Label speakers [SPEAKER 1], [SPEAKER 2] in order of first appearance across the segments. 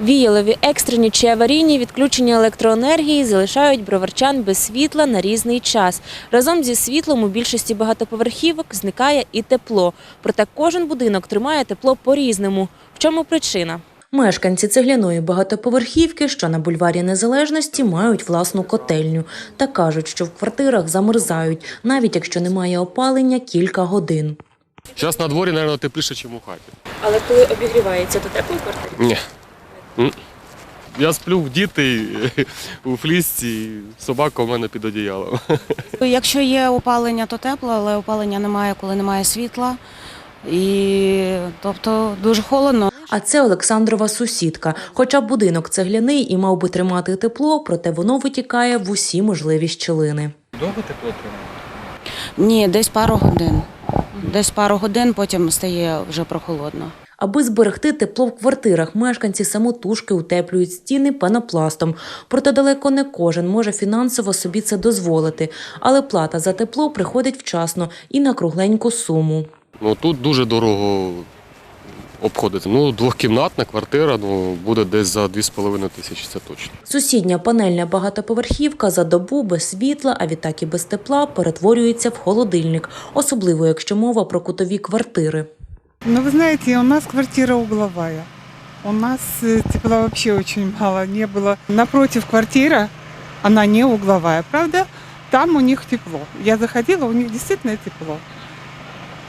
[SPEAKER 1] Віялові екстрені чи аварійні відключення електроенергії залишають броварчан без світла на різний час. Разом зі світлом у більшості багатоповерхівок зникає і тепло. Проте кожен будинок тримає тепло по-різному. В чому причина? Мешканці цегляної багатоповерхівки, що на бульварі Незалежності, мають власну котельню та кажуть, що в квартирах замерзають, навіть якщо немає опалення кілька годин.
[SPEAKER 2] Зараз на дворі, мабуть, тепліше, ніж у хаті.
[SPEAKER 1] Але коли обігрівається, то тепло в квартирі?
[SPEAKER 2] Ні. Я сплю в діти у флісці, собака у мене під одіялом.
[SPEAKER 3] Якщо є опалення, то тепло, але опалення немає, коли немає світла. І тобто дуже холодно.
[SPEAKER 1] А це Олександрова сусідка. Хоча будинок цегляний і мав би тримати тепло, проте воно витікає в усі можливі щілини.
[SPEAKER 4] Довго тепло тримає?
[SPEAKER 3] Ні, десь пару годин. Десь пару годин, потім стає вже прохолодно.
[SPEAKER 1] Аби зберегти тепло в квартирах, мешканці самотужки утеплюють стіни пенопластом. Проте далеко не кожен може фінансово собі це дозволити. Але плата за тепло приходить вчасно і на кругленьку суму.
[SPEAKER 2] Ну тут дуже дорого обходити. Ну, двохкімнатна квартира ну, буде десь за 2,5 тисячі, це точно.
[SPEAKER 1] Сусідня панельна багатоповерхівка за добу без світла, а відтак і без тепла перетворюється в холодильник, особливо якщо мова про кутові квартири.
[SPEAKER 5] Ну, вы знаете, у нас квартира угловая. У нас э, тепла вообще очень мало не было. Напротив квартира, она не угловая, правда? Там у них тепло. Я заходила, у них действительно тепло.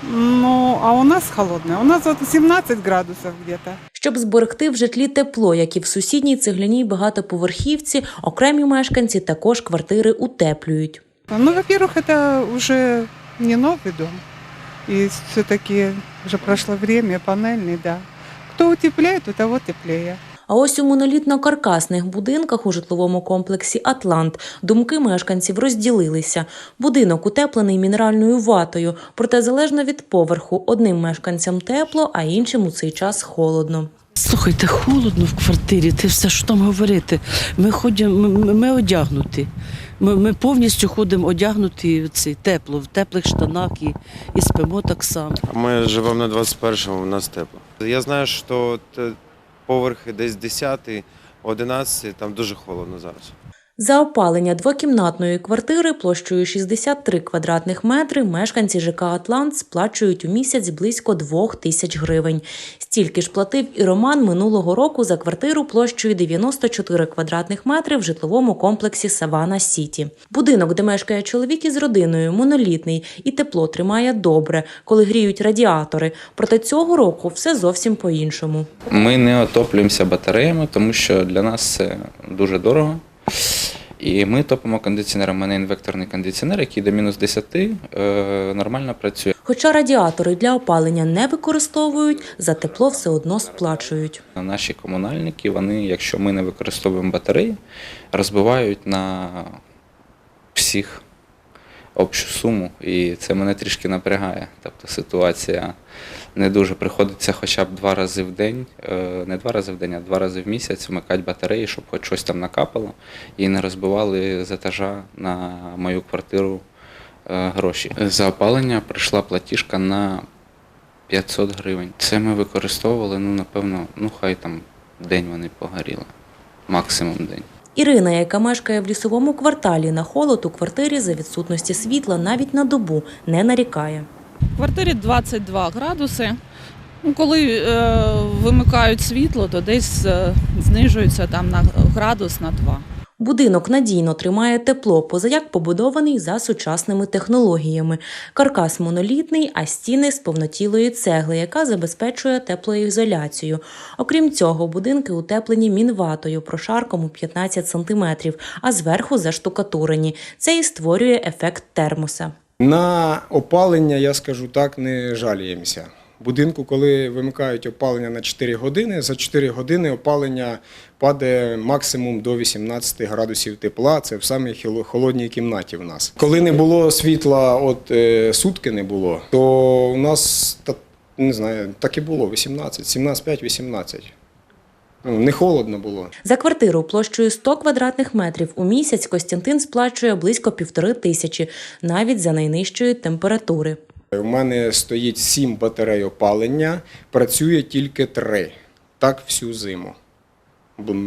[SPEAKER 5] Ну, а у нас холодное. У нас вот 17 градусов где-то.
[SPEAKER 1] Щоб зберегти в житлі тепло, як і в сусідній цегляній багатоповерхівці, окремі мешканці також квартири утеплюють.
[SPEAKER 5] Ну, во-первых, это уже не новый дом. И все-таки уже прошло время, панельный, да. Кто утепляет, у того теплее.
[SPEAKER 1] А ось у монолітно-каркасних будинках у житловому комплексі Атлант думки мешканців розділилися. Будинок утеплений мінеральною ватою, проте залежно від поверху, одним мешканцям тепло, а іншим у цей час холодно.
[SPEAKER 6] Слухайте, холодно в квартирі, ти все що там говорити. Ми ходимо, ми, ми одягнуті. Ми, ми повністю ходимо одягнуті в цей тепло, в теплих штанах і, і спимо так само.
[SPEAKER 7] Ми живемо на 21-му, у нас тепло. Я знаю, що поверхи десь 10, 11, там дуже холодно зараз.
[SPEAKER 1] За опалення двокімнатної квартири площею 63 квадратних метри мешканці ЖК «Атлант» сплачують у місяць близько 2 тисяч гривень. Стільки ж платив і Роман минулого року за квартиру площею 94 квадратних метри в житловому комплексі «Савана Сіті». Будинок, де мешкає чоловік із родиною, монолітний і тепло тримає добре, коли гріють радіатори. Проте цього року все зовсім по-іншому.
[SPEAKER 4] Ми не отоплюємося батареями, тому що для нас це дуже дорого. І ми топимо кондиціонером. У мене інвекторний кондиціонер, який до мінус 10 е, нормально працює.
[SPEAKER 1] Хоча радіатори для опалення не використовують, за тепло все одно сплачують.
[SPEAKER 4] Наші комунальники, вони, якщо ми не використовуємо батареї, розбивають на всіх общу суму. І це мене трішки напрягає. Тобто ситуація не дуже приходиться хоча б два рази в день, е, не два рази в день, а два рази в місяць вмикати батареї, щоб хоч щось там накапало і не розбивали з етажа на мою квартиру е, гроші. За опалення прийшла платіжка на 500 гривень. Це ми використовували, ну, напевно, ну хай там день вони погоріли. Максимум день.
[SPEAKER 1] Ірина, яка мешкає в лісовому кварталі, на холод у квартирі за відсутності світла навіть на добу не нарікає.
[SPEAKER 8] В квартирі 22 градуси. Ну, коли е, вимикають світло, то десь е, знижується там на градус на 2.
[SPEAKER 1] Будинок надійно тримає тепло, позаяк побудований за сучасними технологіями. Каркас монолітний, а стіни з повнотілої цегли, яка забезпечує теплоізоляцію. Окрім цього, будинки утеплені мінватою прошарком у 15 см, а зверху заштукатурені. Це і створює ефект термоса.
[SPEAKER 9] На опалення, я скажу так, не жаліємося. Будинку, коли вимикають опалення на 4 години, за 4 години опалення падає максимум до 18 градусів тепла. Це в самій холодній кімнаті в нас. Коли не було світла, от е, сутки не було, то у нас не знаю, так і було 18, 17, 5-18. Ну, не холодно було.
[SPEAKER 1] За квартиру площею 100 квадратних метрів у місяць Костянтин сплачує близько півтори тисячі, навіть за найнижчої температури.
[SPEAKER 9] У мене стоїть 7 батарей опалення, працює тільки 3. Так всю зиму.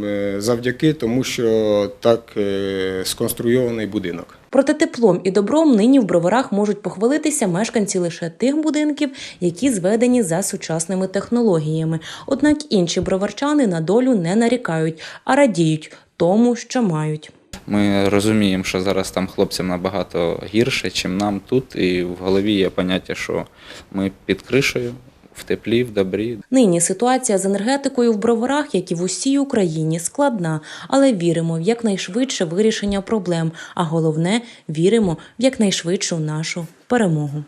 [SPEAKER 9] е, завдяки тому, що так е, сконструйований будинок.
[SPEAKER 1] Проте теплом і добром нині в броварах можуть похвалитися мешканці лише тих будинків, які зведені за сучасними технологіями. Однак інші броварчани на долю не нарікають, а радіють тому, що мають.
[SPEAKER 4] Ми розуміємо, що зараз там хлопцям набагато гірше, чим нам тут, і в голові є поняття, що ми під кришею, в теплі, в добрі.
[SPEAKER 1] Нині ситуація з енергетикою в броварах, як і в усій Україні, складна, але віримо в якнайшвидше вирішення проблем. А головне, віримо в якнайшвидшу нашу перемогу.